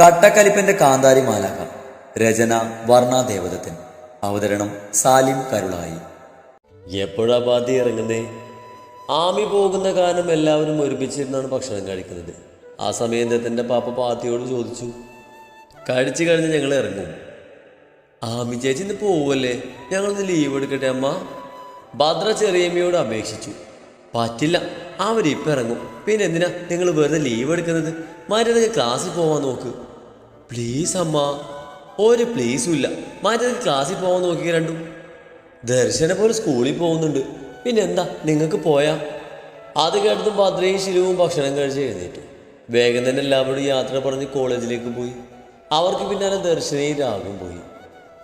കട്ടക്കലിപ്പന്റെ കാന്താരി മാലാക രചന വർണ അവതരണം സാലിം കരുളായി. എപ്പോഴാ പാതി ഇറങ്ങുന്നേ? ആമി പോകുന്ന കാലം എല്ലാവരും ഒരുമിച്ചിരുന്നാണ് ഭക്ഷണം കഴിക്കുന്നത്. ആ സമയം ദത്തന്റെ പാപ്പ പാത്തിയോട് ചോദിച്ചു കഴിച്ചു കഴിഞ്ഞ് ഞങ്ങൾ ഇറങ്ങും. ആമി ചേച്ചി ഇന്ന് പോവല്ലേ? ഞങ്ങളൊന്ന് ലീവ് എടുക്കട്ടെ അമ്മ. ഭദ്ര ചെറിയമ്മയോട് അപേക്ഷിച്ചു പറ്റില്ല അവരിപ്പം ഇറങ്ങും. പിന്നെ എന്തിനാ നിങ്ങൾ വെറുതെ ലീവ് എടുക്കുന്നത്? മര്യാദയ്ക്ക് ക്ലാസ്സിൽ പോവാൻ നോക്ക്. പ്ലീസ് അമ്മ. ഒരു പ്ലീസും ഇല്ല. മറ്റേതൊക്കെ ക്ലാസ്സിൽ പോകാൻ നോക്കി രണ്ടും. ദർശന പോലെ സ്കൂളിൽ പോകുന്നുണ്ട്. പിന്നെ എന്താ? നിങ്ങൾക്ക് പോയാ? അത് കേട്ടതും ഭദ്രയും ശിലുവും ഭക്ഷണം കഴിച്ച് എഴുന്നേറ്റു. വേഗം തന്നെ എല്ലാവരോടും യാത്ര പറഞ്ഞ് കോളേജിലേക്ക് പോയി. അവർക്ക് പിന്നാലെ ദർശനയും രാഗം പോയി.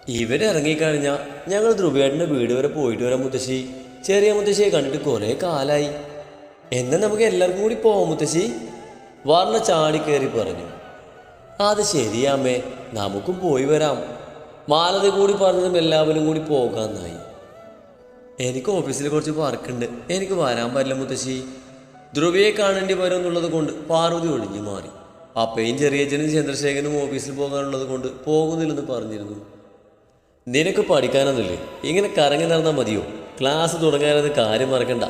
ഇവിടെ ഇറങ്ങിക്കഴിഞ്ഞാൽ ഞങ്ങൾ ധ്രുവേട്ടന്റെ വീട് വരെ പോയിട്ട് വരാം മുത്തശ്ശി. ചെറിയ മുത്തശ്ശിയെ കണ്ടിട്ട് കുറേ കാലായി. എന്നാൽ നമുക്ക് എല്ലാവർക്കും കൂടി പോവാം മുത്തശ്ശി. വർണ ചാടിക്കയറി പറഞ്ഞു. അത് ശരിയാമ്മേ നമുക്കും പോയി വരാം. മാലതി കൂടി പറഞ്ഞതും എല്ലാവരും കൂടി പോകാന്നായി എനിക്ക് ഓഫീസിൽ കുറച്ച് വർക്കുണ്ട്. എനിക്ക് വരാൻ പറ്റില്ല മുത്തശ്ശി. ധ്രുവയെ കാണേണ്ടി വരും എന്നുള്ളത് കൊണ്ട് പാർവതി ഒഴിഞ്ഞു മാറി. അപ്പയും ചെറിയച്ഛനും ചന്ദ്രശേഖരനും ഓഫീസിൽ പോകാനുള്ളത് കൊണ്ട് പോകുന്നില്ലെന്ന് പറഞ്ഞിരുന്നു. നിനക്ക് പഠിക്കാനൊന്നുമില്ലേ? ഇങ്ങനെ കറങ്ങി നടന്നാൽ മതിയോ? ക്ലാസ് തുടങ്ങാനത് കാര്യം മറക്കണ്ട.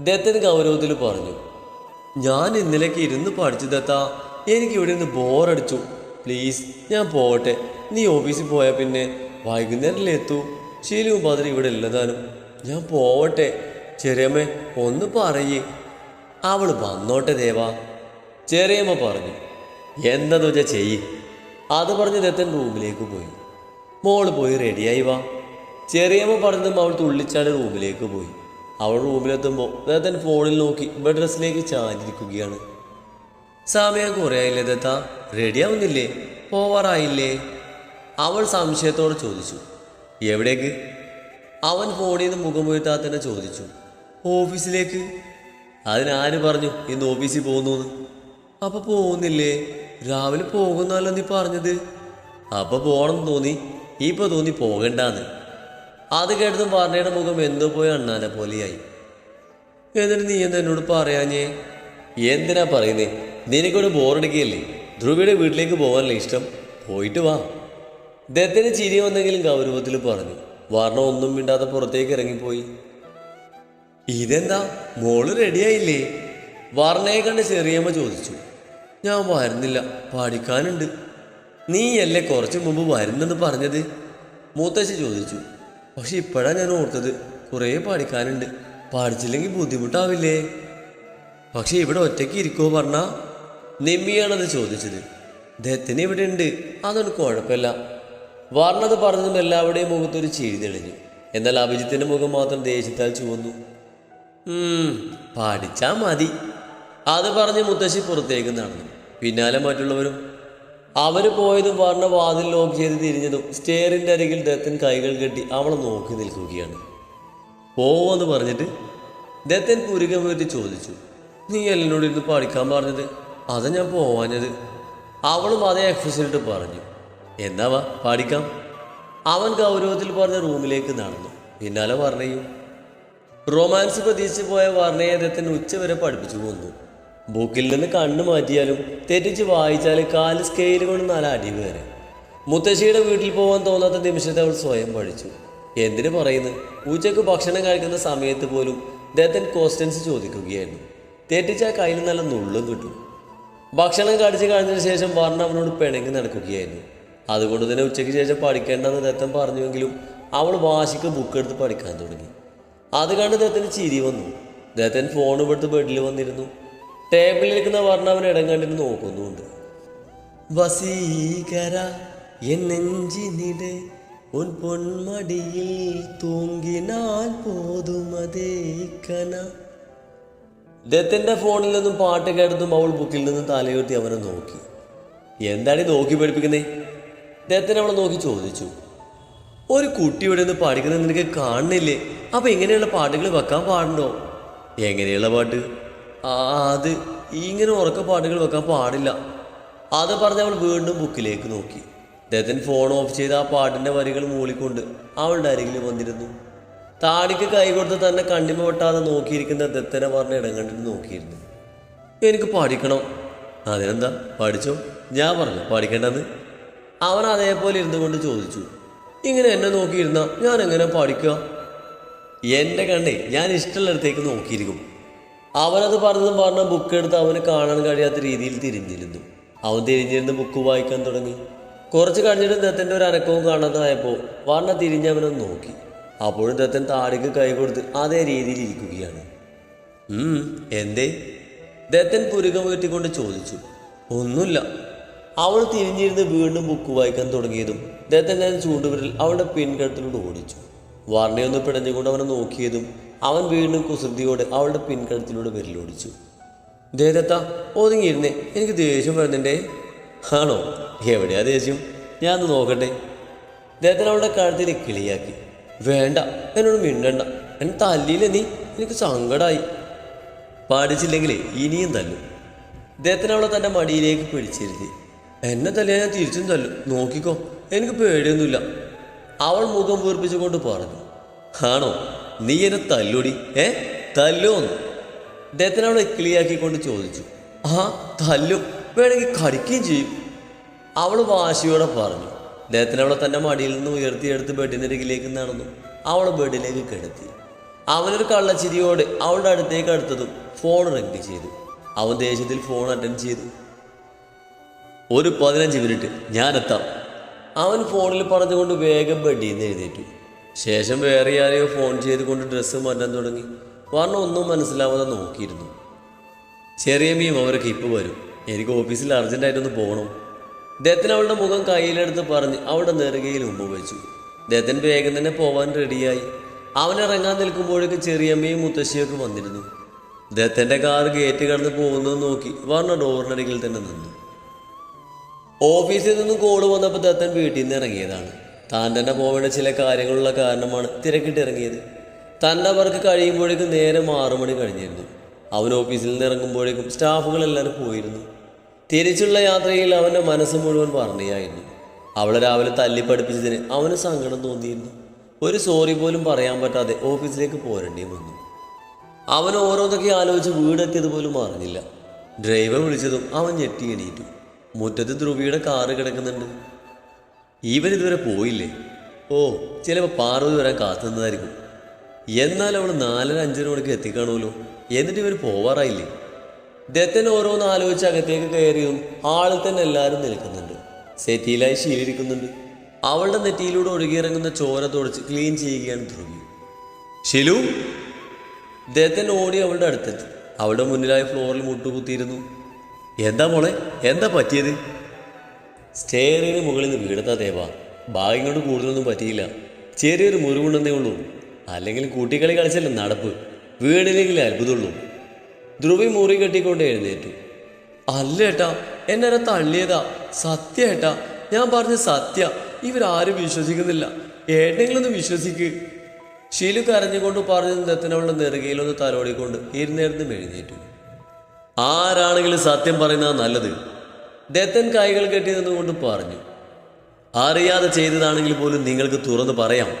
ദത്തൻ ഗൗരവത്തിൽ പറഞ്ഞു. ഞാൻ ഇന്നലേക്ക് ഇരുന്ന് പഠിച്ചു ദത്ത. എനിക്ക് ഇവിടെ നിന്ന് ബോറടിച്ചു. പ്ലീസ് ഞാൻ പോകട്ടെ. നീ ഓഫീസിൽ പോയാൽ പിന്നെ വൈകുന്നേരമല്ലേ എത്തൂ? ശീലവും ഉപാധി ഇവിടെ ഇല്ലതാനും. ഞാൻ പോവട്ടെ. ചെറിയമ്മേ ഒന്ന് പറയേ. അവൾ വന്നോട്ടെ ദേവാ. ചെറിയമ്മ പറഞ്ഞു എന്താന്ന് വെച്ചാൽ ചെയ്യ്. അത് പറഞ്ഞ് ദത്തൻ റൂമിലേക്ക് പോയി. മോൾ പോയി റെഡിയായി വാ. ചെറിയമ്മ പറഞ്ഞതും അവൾ തുള്ളിച്ചാടി റൂമിലേക്ക് പോയി. അവൾ റൂമിലെത്തുമ്പോൾ ദത്തൻ ഫോണിൽ നോക്കി ബെഡ് ഡ്രസ്സിലേക്ക് ചാഞ്ഞിരിക്കുകയാണ്. സമയം കുറയായില്ലേ ദത്ത റെഡിയാവുന്നില്ലേ? പോവാറായില്ലേ? അവൾ സംശയത്തോടെ ചോദിച്ചു. എവിടേക്ക്? അവൻ ഫോണിൽ നിന്ന് മുഖമുയർത്താ തന്നെ ചോദിച്ചു. ഓഫീസിലേക്ക്? അതിനാര് പറഞ്ഞു ഇന്ന് ഓഫീസിൽ പോകുന്നു അപ്പൊ പോകുന്നില്ലേ? രാവിലെ പോകുന്നല്ലോ നീ പറഞ്ഞത്. അപ്പൊ പോകണം തോന്നി. ഇപ്പൊ തോന്നി പോകണ്ടാന്ന്. അത് കേട്ടതും പറഞ്ഞയുടെ മുഖം എന്തോ പോയി അണ്ണാനെ പോലെയായി. എന്നിട്ട് നീ എന്നോട് പറയാഞ്ഞേ? എന്തിനാ പറയുന്നേ? നിനക്കൊരു ബോറടിക്കുകയല്ലേ ധ്രുവിയുടെ വീട്ടിലേക്ക് പോകാനല്ലേ ഇഷ്ടം? പോയിട്ട് വാ. ദത്തിന് ചിരി വന്നെങ്കിലും ഗൗരവത്തിൽ പറഞ്ഞു. വർണ ഒന്നും മിണ്ടാതെ പുറത്തേക്ക് ഇറങ്ങിപ്പോയി. ഇതെന്താ? മോൾ റെഡിയായില്ലേ വർണയെ കണ്ട് ചെറിയമ്മ ചോദിച്ചു. ഞാൻ വരുന്നില്ല. പഠിക്കാനുണ്ട്. നീയല്ലേ കുറച്ച് മുമ്പ് വരുന്നെന്ന് പറഞ്ഞത്? മൂത്തശ്ശി ചോദിച്ചു. പക്ഷെ ഇപ്പോഴാണ് ഞാൻ ഓർത്തത്. കുറേ പഠിക്കാനുണ്ട്. പഠിച്ചില്ലെങ്കിൽ ബുദ്ധിമുട്ടാവില്ലേ? പക്ഷെ ഇവിടെ ഒറ്റയ്ക്ക് ഇരിക്കുമോ പറഞ്ഞ നിമ്മിയാണത് ചോദിച്ചത്. ദത്തിന് ഇവിടെ ഉണ്ട് അതൊന്നും കുഴപ്പമില്ല. വർണത് പറഞ്ഞതും എല്ലാവരുടെയും മുഖത്തൊരു ചിരി തെളിഞ്ഞു. എന്നാൽ അഭിജിത്തിന്റെ മുഖം മാത്രം ദേഷ്യത്താൽ ചുവന്നു. പഠിച്ചാൽ പഠിച്ചാ മതി. അത് പറഞ്ഞ് മുത്തശ്ശി പുറത്തേക്ക് നടന്നു. പിന്നാലെ മറ്റുള്ളവരും. അവർ പോയതും വർണ വാതിൽ ലോക്ക് ചെയ്ത് തിരിഞ്ഞതും സ്റ്റെയറിന്റെ അരികിൽ ദത്തൻ കൈകൾ കെട്ടി അവളെ നോക്കി നിൽക്കുകയാണ്. പോവെന്ന് പറഞ്ഞിട്ട് ദത്തൻ പുരുകം ചോദിച്ചു. നീ എന്നോട് ഇരുന്ന് പഠിക്കാൻ പറഞ്ഞത്? അതാ ഞാൻ പോവാഞ്ഞത്. അവളും അതേ എക്സസൈസിട്ട് പറഞ്ഞു. എന്നാ വാ പാടിക്കാം. അവൻ ഗൗരവത്തിൽ പറഞ്ഞ റൂമിലേക്ക് നടന്നു. പിന്നാലെ വർണയും. റൊമാൻസ് പ്രതീക്ഷിച്ച് പോയ വർണയെ അദ്ദേഹത്തിന് ഉച്ചവരെ പഠിപ്പിച്ചു പോന്നു ബുക്കിൽ നിന്ന് കണ്ണു മാറ്റിയാലും തെറ്റിച്ച് വായിച്ചാൽ കാൽ സ്കെയിൽ കൊണ്ട് നല്ല അടി വരെ മുത്തശ്ശിയുടെ വീട്ടിൽ പോകാൻ തോന്നാത്ത നിമിഷത്തെ അവൾ സ്വയം പഠിച്ചു. എന്തിനു പറയുന്നു ഉച്ചയ്ക്ക് ഭക്ഷണം കഴിക്കുന്ന സമയത്ത് പോലും ദത്തൻ ക്വസ്റ്റ്യൻസ് ചോദിക്കുകയായിരുന്നു. തെറ്റിച്ചാൽ കയ്യിൽ നല്ല നുള്ളും കിട്ടും. ഭക്ഷണം കടിച്ചു കഴിഞ്ഞതിന് ശേഷം വർണ അവനോട് പിണങ്ങി നടക്കുകയായിരുന്നു. അതുകൊണ്ട് തന്നെ ഉച്ചയ്ക്ക് ശേഷം പഠിക്കേണ്ടെന്ന് ദത്തൻ പറഞ്ഞുവെങ്കിലും അവൾ വാശിക്ക് ബുക്ക് എടുത്ത് പഠിക്കാൻ തുടങ്ങി. അത് കണ്ട് ദത്തന് ചിരി വന്നു. ദത്തൻ ഫോൺ എടുത്ത് ബെഡിൽ വന്നിരുന്നു. ടേബിളിലിരിക്കുന്ന വർണ അവൻ ഇടം കണ്ടിട്ട് നോക്കുന്നുണ്ട് വസീകര പൊന്മടിയിൽ തൂങ്ങിനാൽ പോതുമതേ കന. ദത്തിന്റെ ഫോണിൽ നിന്നും പാട്ട് കേട്ടതും അവൾ ബുക്കിൽ നിന്നും തലയുർത്തി അവനെ നോക്കി. എന്താണ് ഈ നോക്കി പഠിപ്പിക്കുന്നേ? ദത്തൻ അവളെ നോക്കി ചോദിച്ചു. ഒരു കുട്ടി ഇവിടെ നിന്ന് പഠിക്കുന്നത് നിനക്ക് കാണുന്നില്ലേ? അപ്പൊ ഇങ്ങനെയുള്ള പാട്ടുകൾ വെക്കാൻ പാടുണ്ടോ? എങ്ങനെയുള്ള പാട്ട്? ആ അത് ഇങ്ങനെ ഉറക്ക പാട്ടുകൾ വെക്കാൻ പാടില്ല. അത് പറഞ്ഞ് അവൾ വീണ്ടും ബുക്കിലേക്ക് നോക്കി. ദത്തൻ ഫോൺ ഓഫ് ചെയ്ത് ആ പാട്ടിന്റെ വരികൾ മൂളിക്കൊണ്ട് അവളുടെ അരികിൽ വന്നിരുന്നു. താടിക്ക് കൈ കൊടുത്ത് തന്നെ കണ്ണിമ വെട്ടാതെ നോക്കിയിരിക്കുന്ന ദത്തനെ പറഞ്ഞ ഇടം കണ്ടിട്ട് നോക്കിയിരുന്നു. എനിക്ക് പഠിക്കണം. അതിനെന്താ? പഠിച്ചോ? ഞാൻ പറഞ്ഞു പഠിക്കേണ്ടെന്ന് അവൻ അതേപോലെ ഇരുന്നു കൊണ്ട് ചോദിച്ചു. ഇങ്ങനെ എന്നെ നോക്കിയിരുന്ന ഞാൻ എങ്ങനെ പഠിക്കുക? എന്റെ കണ്ണേ ഞാൻ ഇഷ്ടമുള്ളിടത്തേക്ക് നോക്കിയിരിക്കും. അവനത് പറഞ്ഞതും പറഞ്ഞ ബുക്ക് എടുത്ത് അവന് കാണാൻ കഴിയാത്ത രീതിയിൽ തിരിഞ്ഞിരുന്നു. അവൻ തിരിഞ്ഞിരുന്ന് ബുക്ക് വായിക്കാൻ തുടങ്ങി. കുറച്ച് കഴിഞ്ഞിട്ട് ദത്തന്റെ ഒരു അനക്കവും കാണാതായപ്പോൾ വർണ തിരിഞ്ഞ് അവനൊന്ന് നോക്കി. അപ്പോഴും ദത്തൻ താടിക്ക് കൈ കൊടുത്ത് അതേ രീതിയിൽ ഇരിക്കുകയാണ്. എന്തേ? ദത്തൻ പുരുകം വീട്ടിക്കൊണ്ട് ചോദിച്ചു. ഒന്നുമില്ല. അവൾ തിരിഞ്ഞിരുന്ന് വീണ്ടും ബുക്ക് വായിക്കാൻ തുടങ്ങിയതും ദത്തൻ ഞാൻ ചൂണ്ടുവിരൽ അവളുടെ പിൻകഴുത്തിലൂടെ ഓടിച്ചു. വർണയൊന്ന് പിടഞ്ഞുകൊണ്ട് അവനെ നോക്കിയതും അവൻ വീണ്ടും കുസൃതിയോടെ അവളുടെ പിൻകഴുത്തിലൂടെ വിരലോടിച്ചു. ദേദത്ത ഒതുങ്ങിയിരുന്നേ. എനിക്ക് ദേഷ്യം വരുന്നുണ്ടേ. ആണോ? എവിടെയാ ദേഷ്യം? ഞാൻ നോക്കട്ടെ. ദേദൻ അവളുടെ കഴുത്തിൽ കിളിയാക്കി. വേണ്ട എന്നോട് മിണ്ടണ്ട. എന്നെ തല്ലിയില്ല നീ? എനിക്ക് സങ്കടമായി പാടിച്ചില്ലെങ്കിൽ ഇനിയും തല്ലും. ഇദ്ദേഹത്തിന് അവളെ തന്റെ മടിയിലേക്ക് പിടിച്ചിരുത്തി. എന്നെ തല്ലിയാൽ ഞാൻ തിരിച്ചും തല്ലും. നോക്കിക്കോ എനിക്ക് പേടിയൊന്നുമില്ല. അവൾ മുഖം വീർപ്പിച്ചുകൊണ്ട് പറഞ്ഞു. ആണോ? നീ എന്നെ തല്ലുടി? ഏ? തല്ലുവോന്ന് ഇദ്ദേഹത്തിന് അവളെ കിളിയാക്കിക്കൊണ്ട് ചോദിച്ചു. ആ തല്ലും. വേണമെങ്കിൽ കടിക്കുകയും ചെയ്യും. അവൾ വാശിയോടെ പറഞ്ഞു. അദ്ദേഹത്തിന് അവളെ തന്റെ മടിയിൽ നിന്ന് ഉയർത്തിയെടുത്ത് ബെഡിനരികിലേക്ക് നടന്നു. അവളെ ബെഡിലേക്ക് കിടത്തി. അവനൊരു കള്ളച്ചിരിയോടെ അവളുടെ അടുത്തേക്ക് അടുത്തതും ഫോൺ റിംഗ് ചെയ്തു. അവൻ ദേഷ്യത്തിൽ ഫോൺ അറ്റൻഡ് ചെയ്തു. ഒരു പതിനഞ്ച് മിനിറ്റ് ഞാനെത്താം. അവൻ ഫോണിൽ പറഞ്ഞുകൊണ്ട് വേഗം ബെഡിയിൽ നിന്ന് എഴുന്നേറ്റു. ശേഷം വേറെ ആരെയോ ഫോൺ ചെയ്തുകൊണ്ട് ഡ്രസ്സ് മാറ്റാൻ തുടങ്ങി. വർണം ഒന്നും മനസ്സിലാവാതെ നോക്കിയിരുന്നു. ചെറിയ മീം അവരൊക്കെ ഇപ്പോൾ വരും. എനിക്ക് ഓഫീസിൽ അർജന്റായിട്ടൊന്ന് പോകണം ദത്തൻ അവളുടെ മുഖം കയ്യിലെടുത്ത് പറഞ്ഞ് അവളുടെ നെറുകയിൽ മുമ്പ് വെച്ചു. ദത്തൻ വേഗം തന്നെ പോവാൻ റെഡിയായി. അവൻ ഇറങ്ങാൻ നിൽക്കുമ്പോഴേക്ക് ചെറിയമ്മയും മുത്തശ്ശിയൊക്കെ വന്നിരുന്നു. ദത്തന്റെ കാർ ഗേറ്റ് കടന്ന് പോകുന്നത് നോക്കി വർണ ഡോറിനരികിൽ തന്നെ നിന്നു. ഓഫീസിൽ നിന്നും കോൾ വന്നപ്പോൾ ദത്തൻ വീട്ടിൽ നിന്ന് ഇറങ്ങിയതാണ്. താൻ തന്നെ പോവേണ്ട ചില കാര്യങ്ങളുള്ള കാരണമാണ് തിരക്കിട്ട് ഇറങ്ങിയത്. തന്റെ വർക്ക് കഴിയുമ്പോഴേക്കും നേരെ ആറു മണി കഴിഞ്ഞിരുന്നു. അവൻ ഓഫീസിൽ നിന്ന് ഇറങ്ങുമ്പോഴേക്കും സ്റ്റാഫുകൾ എല്ലാവരും പോയിരുന്നു. തിരിച്ചുള്ള യാത്രയിൽ അവന്റെ മനസ്സ് മുഴുവൻ പറഞ്ഞിയായിരുന്നു അവളെ രാവിലെ തല്ലി പഠിപ്പിച്ചതിന് അവന് സങ്കടം തോന്നിയിരുന്നു. ഒരു സോറി പോലും പറയാൻ പറ്റാതെ ഓഫീസിലേക്ക് പോരേണ്ടി വന്നു. അവൻ ഓരോന്നൊക്കെ ആലോചിച്ച് വീടെത്തിയത് പോലും അറിഞ്ഞില്ല. ഡ്രൈവർ വിളിച്ചതും അവൻ ഞെട്ടി എണീറ്റു. മുറ്റത്ത് ധ്രുവിയുടെ കാറ് കിടക്കുന്നുണ്ട്. ഇവൻ ഇതുവരെ പോയില്ലേ? ഓ ചിലപ്പോൾ പാർവതി വരാൻ കാത്തുനിന്നതായിരിക്കും. എന്നാൽ അവൾ നാലര അഞ്ചര മണിക്ക് എത്തിക്കാണുമല്ലോ. എന്നിട്ട് ഇവർ പോവാറായില്ലേ? ദത്തൻ ഓരോന്ന് ആലോചിച്ച് അകത്തേക്ക് കയറിയും ആളിൽ തന്നെ എല്ലാവരും നിൽക്കുന്നുണ്ട്. സെറ്റിയിലായി ശീലിരിക്കുന്നുണ്ട്. അവളുടെ നെറ്റിയിലൂടെ ഒഴുകിയിറങ്ങുന്ന ചോര തുടച്ച് ക്ലീൻ ചെയ്യുകയാണ് ധ്രുവി. ശിലു ദത്തൻ ഓടി അവളുടെ അടുത്തെത്തി. അവളുടെ മുന്നിലായി ഫ്ലോറിൽ മുട്ടുകുത്തിയിരുന്നു. എന്താ മോളെ എന്താ പറ്റിയത്? സ്റ്റേറിന് മുകളിൽ നിന്ന് വീടത്താ ദേവ. ഭാഗ്യം കൊണ്ട് കൂടുതലൊന്നും പറ്റിയില്ല. ചെറിയൊരു മുറിവുണ്ടെന്നേ ഉള്ളൂ. അല്ലെങ്കിൽ കൂട്ടിക്കളി കളിച്ചല്ല നടപ്പ്. വീടില്ലെങ്കിൽ അത്ഭുതമുള്ളൂ. ധ്രുവി മുറി കെട്ടിക്കൊണ്ട് എഴുന്നേറ്റു. അല്ല ഏട്ടാ എന്നെ തള്ളിയതാ? സത്യ ഏട്ടാ ഞാൻ പറഞ്ഞ സത്യ. ഇവരാരും വിശ്വസിക്കുന്നില്ല. ഏട്ടെങ്കിലും ഒന്ന് വിശ്വസിക്ക്. ശീലു കരഞ്ഞുകൊണ്ട് പറഞ്ഞു ദത്തനവളുടെ നെറുകയിലൊന്ന് തലോടിക്കൊണ്ട് ഇരുന്നേരത്തും എഴുന്നേറ്റു. ആരാണെങ്കിലും സത്യം പറയുന്നതാ നല്ലത്. ദത്തൻ കൈകൾ കെട്ടി നിന്നുകൊണ്ട് പറഞ്ഞു. അറിയാതെ ചെയ്തതാണെങ്കിൽ പോലും നിങ്ങൾക്ക് തുറന്ന് പറയാം.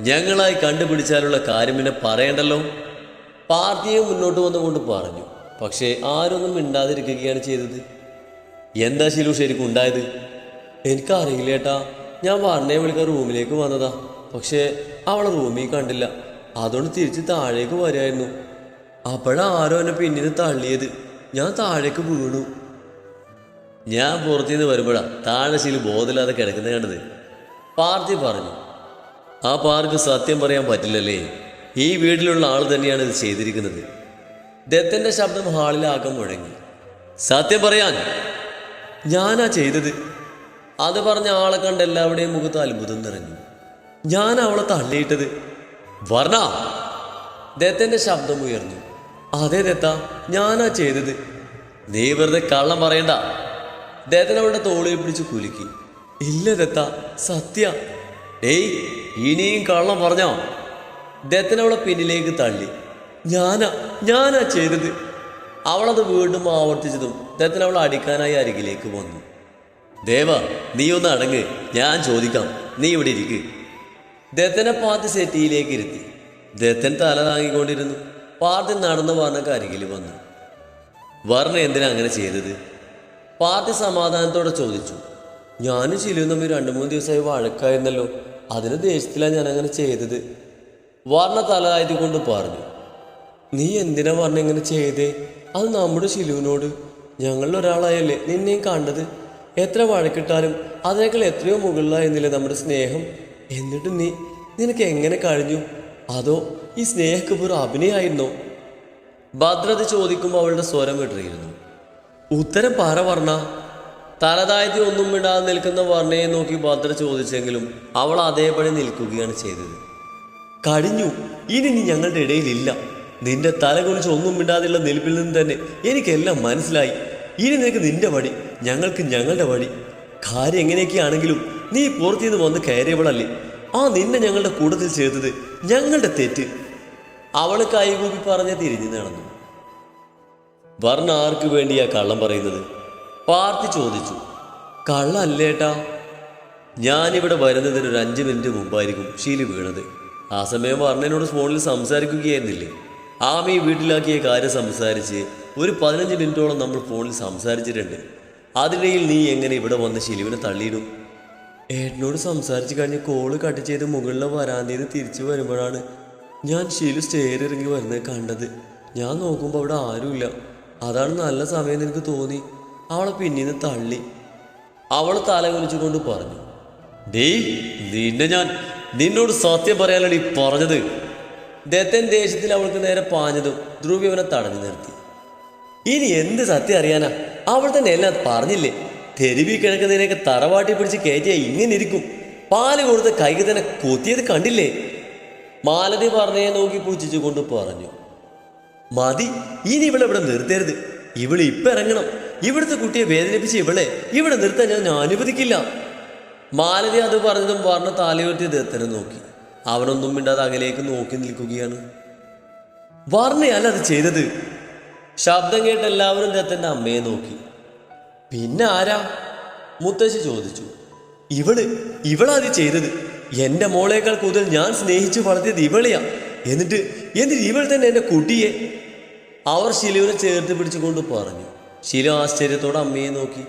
ഞങ്ങളായി കണ്ടുപിടിച്ചാലുള്ള കാര്യം പിന്നെ പറയണ്ടല്ലോ? പാർട്ടിയെ മുന്നോട്ട് വന്നുകൊണ്ട് പറഞ്ഞു പക്ഷേ ആരൊന്നും മിണ്ടാതിരിക്കുകയാണ് ചെയ്തത്? എന്താ ശിലു ശരിക്കും ഉണ്ടായത്? എനിക്കറിയില്ല ഏട്ടാ. ഞാൻ വർണയെ വിളിക്കാൻ റൂമിലേക്ക് വന്നതാ. പക്ഷേ അവളെ റൂമിൽ കണ്ടില്ല. അതുകൊണ്ട് തിരിച്ച് താഴേക്ക് വരുമായിരുന്നു അപ്പോഴാണ് ആരോ എന്നെ പിന്നിൽ തള്ളിയത്. ഞാൻ താഴേക്ക് വീണു. ഞാൻ പുറത്തുനിന്ന് വരുമ്പോഴാണ് താഴെ ശീലം ബോധമില്ലാതെ കിടക്കുന്ന കണ്ടത്. പാർത്തി പറഞ്ഞു ആ പാർക്ക് സത്യം പറയാൻ പറ്റില്ലല്ലേ? ഈ വീട്ടിലുള്ള ആൾ തന്നെയാണ് ഇത് ചെയ്തിരിക്കുന്നത്. ദത്തന്റെ ശബ്ദം ഹാളിലാകം മുഴങ്ങി. സത്യം പറയാൻ ഞാനാ ചെയ്തത്. അത് പറഞ്ഞ ആളെ കണ്ട് എല്ലാവരുടെയും മുഖത്ത് അത്ഭുതം നിറഞ്ഞു. ഞാൻ അവളെ തള്ളിയിട്ടത്. വർണ ദത്തന്റെ ശബ്ദം ഉയർന്നു. അതെ ദത്ത ഞാനാ ചെയ്തത്. നീ വെറുതെ കള്ളം പറയണ്ട. ദത്തൻ അവളുടെ തോളിയെ പിടിച്ച് കുലുക്കി. ഇല്ല ദത്ത സത്യ. ഏയ് ഇനിയും കള്ളം പറഞ്ഞോ? ദത്തൻ അവളെ പിന്നിലേക്ക് തള്ളി. ഞാനാ ഞാനാ ചെയ്തത്. അവളത് വീണ്ടും ആവർത്തിച്ചതും അദ്ദേഹത്തിന് അവളെ അടിക്കാനായി അരികിലേക്ക് വന്നു. ദേവ നീ ഒന്ന് അടങ്ങ്. ഞാൻ ചോദിക്കാം. നീ ഇവിടെ ഇരിക്ക്. ദത്തനെ പാത്തി സെറ്റിയിലേക്ക് ഇരുത്തി. ദത്തൻ തല താങ്ങിക്കൊണ്ടിരുന്നു. പാർത്തി നടന്നു വർണക്ക് അരികിൽ വന്നു. വർണ എന്തിനാ അങ്ങനെ ചെയ്തത്? പാർട്ടി സമാധാനത്തോടെ ചോദിച്ചു. ഞാനും ശിലുവും തമ്മിൽ രണ്ടു മൂന്ന് ദിവസമായി വഴക്കായിരുന്നല്ലോ. അതിന് ദേഷ്യത്തിലാണ് ഞാൻ അങ്ങനെ ചെയ്തത്. വർണ തലതായതുകൊണ്ട് പറഞ്ഞു നീ എന്തിനാ വർണ ഇങ്ങനെ ചെയ്തേ? അത് നമ്മുടെ ശിലുവിനോട്. ഞങ്ങളിൽ ഒരാളായല്ലേ നിന്നെയും കണ്ടത്. എത്ര വഴക്കിട്ടാലും അതിനേക്കാൾ എത്രയോ മുകളിലായിരുന്നില്ലേ നമ്മുടെ സ്നേഹം? എന്നിട്ട് നീ നിനക്ക് എങ്ങനെ കഴിഞ്ഞു? അതോ ഈ സ്നേഹക്ക് വെറും അഭിനയായിരുന്നോ? ഭദ്രത ചോദിക്കുമ്പോൾ അവളുടെ സ്വരം വിടറിയിരുന്നു ഉത്തരം പറ വർണ. തലതായത്തി ഒന്നും വിടാതെ നിൽക്കുന്ന വർണയെ നോക്കി ഭദ്ര ചോദിച്ചെങ്കിലും അവൾ അതേപടി നിൽക്കുകയാണ് ചെയ്തത്. കഴിഞ്ഞു ഇനി നീ ഞങ്ങളുടെ ഇടയിലില്ല. നിന്റെ തല കുറിച്ച് ഒന്നും മിണ്ടാതെയുള്ള നിൽപ്പിൽ നിന്ന് തന്നെ എനിക്കെല്ലാം മനസ്സിലായി. ഇനി നിനക്ക് നിന്റെ വഴി ഞങ്ങൾക്ക് ഞങ്ങളുടെ വഴി കാര്യം എങ്ങനെയൊക്കെയാണെങ്കിലും നീ പുറത്തുനിന്ന് വന്ന് കയറിയവളല്ലേ. ആ നിന്നെ ഞങ്ങളുടെ കൂട്ടത്തിൽ ചേർത്തത് ഞങ്ങളുടെ തെറ്റ്. അവൾ കൈകൂപ്പി പറഞ്ഞ് തിരിഞ്ഞു നടന്നു. വർണ ആർക്ക് വേണ്ടിയാ കള്ളം പറയുന്നത്? പാർത്തി ചോദിച്ചു. കള്ളല്ലേട്ടാ ഞാനിവിടെ വരുന്നതിന് ഒരു അഞ്ച് മിനിറ്റ് മുമ്പായിരിക്കും ഷീലി വീണത്. ആ സമയം വർണനോട് ഫോണിൽ സംസാരിക്കുകയായിരുന്നില്ലേ? ആമി വീട്ടിലാക്കിയ കാര്യം സംസാരിച്ച് ഒരു പതിനഞ്ച് മിനിറ്റോളം നമ്മൾ ഫോണിൽ സംസാരിച്ചിട്ടുണ്ട്. അതിനിടയിൽ നീ എങ്ങനെ ഇവിടെ വന്ന് ശിലുവിനെ തള്ളിയിടും? ഏട്ടനോട് സംസാരിച്ച് കഴിഞ്ഞ് കോൾ കട്ട് ചെയ്ത് മുകളിലെ വരാന്തയിൽ തിരിച്ചു വരുമ്പോഴാണ് ഞാൻ ശീലു സ്റ്റെയർ ഇറങ്ങി വരുന്നത് കണ്ടത്. ഞാൻ നോക്കുമ്പോൾ അവിടെ ആരുമില്ല. അതാണ് നല്ല സമയം എനിക്ക് തോന്നി. അവളെ പിന്നീന്ന് തള്ളി. അവൾ തല കുലിച്ചുകൊണ്ട് പറഞ്ഞു ഡേയ് നിന്നെ ഞാൻ നിന്നോട് സത്യം പറയാനാണ് ഈ പറഞ്ഞത്. ദത്തൻ ദേശത്തിൽ അവൾക്ക് നേരെ പാഞ്ഞതും ധ്രുവി അവനെ തടഞ്ഞു നിർത്തി. ഇനി എന്ത് സത്യം അറിയാനാ? അവൾ തന്നെ എല്ലാം പറഞ്ഞില്ലേ? തെരുവി കിഴക്കുന്നതിനൊക്കെ തറവാട്ടി പിടിച്ച് കയറ്റിയ ഇങ്ങനെ ഇരിക്കും. പാൽ കൊടുത്ത് കൈക്ക് തന്നെ കൊത്തിയത് കണ്ടില്ലേ? മാലതി പറഞ്ഞേ നോക്കി പൂച്ചിച്ചു കൊണ്ട് പറഞ്ഞു. മതി ഇനി ഇവളെ ഇവിടെ നിർത്തരുത്. ഇവൾ ഇപ്പൊ ഇറങ്ങണം. ഇവിടുത്തെ കുട്ടിയെ വേദനിപ്പിച്ച് ഇവളെ ഇവിടെ നിർത്താൻ ഞാൻ അനുവദിക്കില്ല. മാലതി അത് പറഞ്ഞതും പറഞ്ഞ് താലയുയർത്തി ദത്തനെ നോക്കി. അവനൊന്നും മിണ്ടാതെ അകലേക്ക് നോക്കി നിൽക്കുകയാണ്. വർണയല്ല അത് ചെയ്തത്. ശബ്ദം കേട്ട് എല്ലാവരും ദത്തന്റെ അമ്മയെ നോക്കി. പിന്നെ ആരാ? മുത്തശ്ശി ചോദിച്ചു. ഇവൾ ഇവളാ അത് ചെയ്തത്. എന്റെ മോളേക്കാൾ കൂടുതൽ ഞാൻ സ്നേഹിച്ചു വളർത്തിയത് ഇവളെയാ. എന്നിട്ട് എന്നിട്ട് ഇവൾ തന്നെ എന്റെ കുട്ടിയെ? അവർ ശിലുവിനെ ചേർത്ത് പിടിച്ചുകൊണ്ട് പറഞ്ഞു. ശിലു ആശ്ചര്യത്തോടെ അമ്മയെ നോക്കി.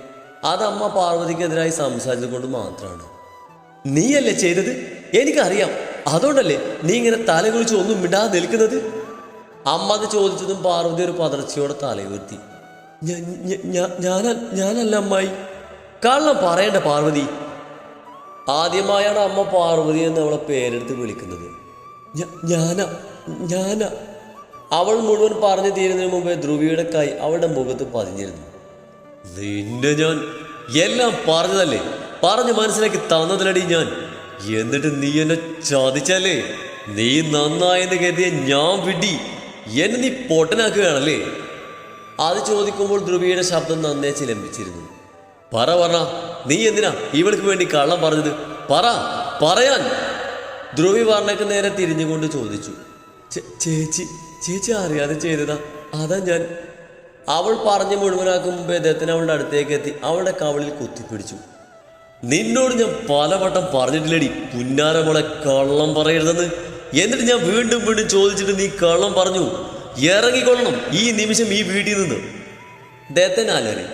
അത് അമ്മ പാർവതിക്കെതിരായി സംസാരിച്ചുകൊണ്ട് മാത്രമാണ് നീയല്ലേ ചെയ്തത്? എനിക്കറിയാം. അതുകൊണ്ടല്ലേ നീ ഇങ്ങനെ തല കുളിച്ച് ഒന്നും മിണ്ടാതെ നിൽക്കുന്നത്? അമ്മ അത് ചോദിച്ചതും പാർവതി ഒരു പതർച്ചയോടെ തലയുയർത്തി "ഞ- ഞ- ഞ- ഞാന- ഞാനല്ല അമ്മായി. കള്ളം പറയണ്ട പാർവതി. ആദ്യമായാണ് അമ്മ പാർവതി എന്ന് അവളെ പേരെടുത്ത് വിളിക്കുന്നത്. "ഞ- ഞാനാ ഞാനാ. അവൾ മുഴുവൻ പറഞ്ഞു തീരുന്നതിന് മുമ്പേ ധ്രുവിയുടെ കൈ അവളുടെ മുഖത്ത് പതിഞ്ഞിരുന്നു. നിന്റെ ഞാൻ എല്ലാം പറഞ്ഞതല്ലേ? പറഞ്ഞു മനസ്സിലാക്കി തന്നതിലടി ഞാൻ. എന്നിട്ട് നീ എന്നെ ചതിച്ചാലേ നീ നന്നായെന്ന് കരുതിയ ഞാൻ വിടി. എന്നെ നീ പൊട്ടനാക്കുകയാണല്ലേ? അത് ചോദിക്കുമ്പോൾ ധ്രുവിയുടെ ശബ്ദം നന്നേ ചിലമ്പിച്ചിരുന്നു. പറ പറഞ്ഞ നീ എന്തിനാ ഇവൾക്ക് വേണ്ടി കള്ളം പറഞ്ഞത്? പറ പറയാൻ. ധ്രുവി വർണയ്ക്ക് നേരെ തിരിഞ്ഞുകൊണ്ട് ചോദിച്ചു. ചേച്ചി ചേച്ചി അറിയാതെ ചെയ്തതാ. അതാ ഞാൻ അവൾ പറഞ്ഞ് മുഴുവനാക്കും മുമ്പേ അദ്ദേഹത്തിന് അവളുടെ അടുത്തേക്ക് എത്തി. അവളുടെ കവളിൽ കുത്തിപ്പിടിച്ചു നിന്നോട് ഞാൻ പലവട്ടം പറഞ്ഞിട്ടില്ലടി. പുന്നാരമോളെ കള്ളം പറയരുതെന്ന്. എന്നിട്ട് ഞാൻ വീണ്ടും വീണ്ടും ചോദിച്ചിട്ട് നീ കള്ളം പറഞ്ഞു. ഇറങ്ങിക്കൊള്ളണം ഈ നിമിഷം ഈ വീട്ടിൽ നിന്ന്. ദത്തൻ അലറി.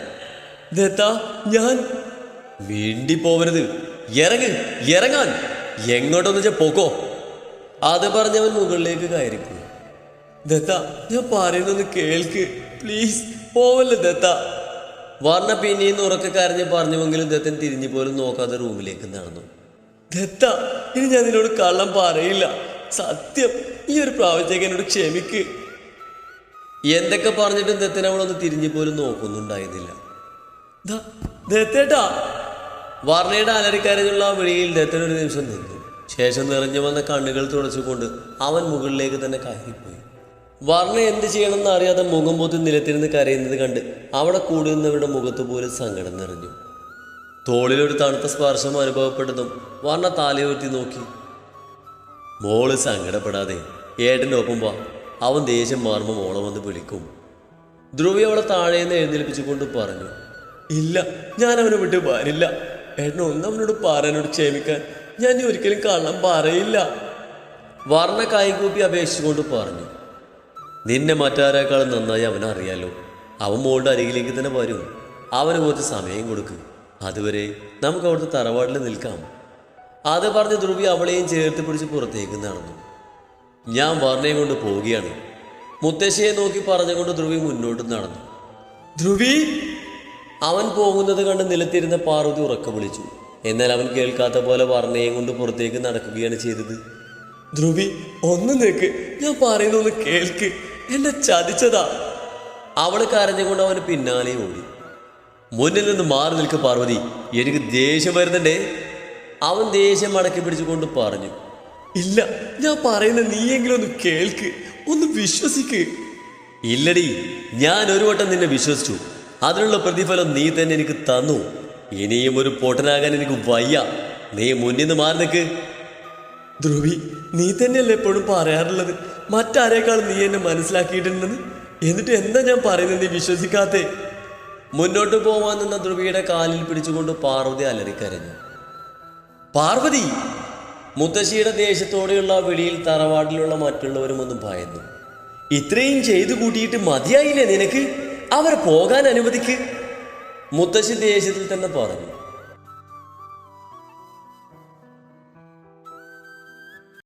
ദത്ത ഞാൻ? വീണ്ടി പോവരുത് ഇറങ്ങ് ഇറങ്ങാൻ. എങ്ങോട്ടെന്ന് വെച്ചാൽ പോക്കോ. അത് പറഞ്ഞവൻ മുകളിലേക്ക് കയറിപ്പോയി. ദത്ത ഞാൻ പറയുന്നൊന്ന് കേൾക്ക്. പ്ലീസ് പോവല്ലോ ദത്ത. വർണ പിന്നെയും ഉറക്കെ കരഞ്ഞ് പറഞ്ഞുവെങ്കിലും ദത്തൻ തിരിഞ്ഞു പോലും നോക്കാതെ റൂമിലേക്ക് നടന്നു. ദത്ത ഇനി ഞാൻ നിന്നോട് കള്ളം പറയില്ല. സത്യം ഈ ഒരു പ്രാവശ്യത്തേക്ക് എന്നോട് ക്ഷമിക്ക്. എന്തൊക്കെ പറഞ്ഞിട്ടും ദത്തൻ അവളൊന്ന് തിരിഞ്ഞു പോലും നോക്കുന്നുണ്ടായിരുന്നില്ല. ദത്തേട്ടാ. വർണയുടെ അലറിക്കരഞ്ഞുള്ള വിളിയിൽ ദത്തൻ ഒരു നിമിഷം നിന്നു. ശേഷം നിറഞ്ഞു വന്ന കണ്ണുകൾ തുടച്ചുകൊണ്ട് അവൻ മുകളിലേക്ക് തന്നെ കയറിപ്പോയി. വർണ എന്ത് ചെയ്യണമെന്ന് അറിയാതെ മുഖം പൊത്തി നിലത്തിരുന്ന് കരയുന്നത് കണ്ട് അവിടെ കൂടുന്നവരുടെ മുഖത്ത് പോലും സങ്കടം നിറഞ്ഞു. തോളിലൊരു തണുത്ത സ്പർശം അനുഭവപ്പെട്ടതും വർണ താലയുയർത്തി നോക്കി. മോൾ സങ്കടപ്പെടാതെ ഏട്ടന്റെ ഒപ്പം വാ അവൻ ദേഷ്യം മാറുമ്പോൾ മോളെ വന്ന് വിളിക്കും. ധ്രുവി അവളെ താഴേന്ന് എഴുന്നേൽപ്പിച്ചുകൊണ്ട് പറഞ്ഞു ഇല്ല ഞാൻ അവനെ വിട്ട് വരില്ല. ഏട്ടൻ ഒന്ന് അവനോട് പറയാനോട് ക്ഷമിക്കാൻ ഞാൻ ഒരിക്കലും കള്ളം പറയില്ല. വർണ കൈകൂപ്പി അപേക്ഷിച്ചുകൊണ്ട് പറഞ്ഞു നിന്നെ മറ്റാരേക്കാളും നന്നായി അവനറിയാലോ അവൻ മോളുടെ അരികിലേക്ക് തന്നെ വരും. അവന് കുറച്ച് സമയം കൊടുക്കും. അതുവരെ നമുക്ക് അവിടുത്തെ തറവാട്ടിൽ നിൽക്കാം. അത് പറഞ്ഞ് ധ്രുവി അവളെയും ചേർത്ത് പിടിച്ച് പുറത്തേക്ക് നടന്നു. ഞാൻ വർണയും കൊണ്ട് പോവുകയാണ്. മുത്തശ്ശിയെ നോക്കി പറഞ്ഞുകൊണ്ട് ധ്രുവി മുന്നോട്ട് നടന്നു. ധ്രുവി! അവൻ പോകുന്നത് കണ്ട് നിലത്തിരുന്ന പാർവതി ഉറക്കം വിളിച്ചു. എന്നാൽ അവൻ കേൾക്കാത്ത പോലെ വർണയും കൊണ്ട് പുറത്തേക്ക് നടക്കുകയാണ് ചെയ്തത്. ധ്രുവി ഒന്ന് നിൽക്ക് ഞാൻ പറയുന്നൊന്ന് കേൾക്ക്. എന്നെ ചതിച്ചതാ. അവൾ കരഞ്ഞുകൊണ്ട് അവന് പിന്നാലെ ഓടി. മുന്നിൽ നിന്ന് മാറി നിൽക്ക് പാർവതി. എനിക്ക് ദേഷ്യം വരുന്നുണ്ടേ. അവൻ ദേഷ്യം അടക്കി പിടിച്ചുകൊണ്ട് പറഞ്ഞു. ഇല്ല ഞാൻ പറയുന്ന നീയെങ്കിലും ഒന്ന് കേൾക്ക്. ഒന്ന് വിശ്വസിക്ക്. ഇല്ലടി ഞാൻ ഒരു വട്ടം നിന്നെ വിശ്വസിച്ചു. അതിനുള്ള പ്രതിഫലം നീ തന്നെ എനിക്ക് തന്നു. ഇനിയും ഒരു പൊട്ടനാകാൻ എനിക്ക് വയ്യ. നീ മുന്നിൽ നിന്ന് മാറി നിൽക്ക്. ധ്രുവി നീ തന്നെയല്ലേ എപ്പോഴും പറയാറുള്ളത്? മറ്റാരേക്കാൾ നീ എന്നെ മനസ്സിലാക്കിയിട്ടുണ്ടെന്ന്? എന്നിട്ട് എന്താ ഞാൻ പറയുന്നത് നീ വിശ്വസിക്കാത്തെ? മുന്നോട്ട് പോവാൻ നിന്ന ധ്രുവിയുടെ കാലിൽ പിടിച്ചുകൊണ്ട് പാർവതി അലറിക്കരഞ്ഞു. പാർവതി മുത്തശ്ശിയുടെ ദേശത്തോടെയുള്ള വെളിയിൽ തറവാട്ടിലുള്ള മറ്റുള്ളവരും ഒന്നും ഭയന്നു. ഇത്രയും ചെയ്തു കൂട്ടിയിട്ട് മതിയായില്ലേ നിനക്ക്? അവർ പോകാൻ അനുവദിക്ക്. മുത്തശ്ശി ദേശത്തിൽ തന്നെ പറഞ്ഞു.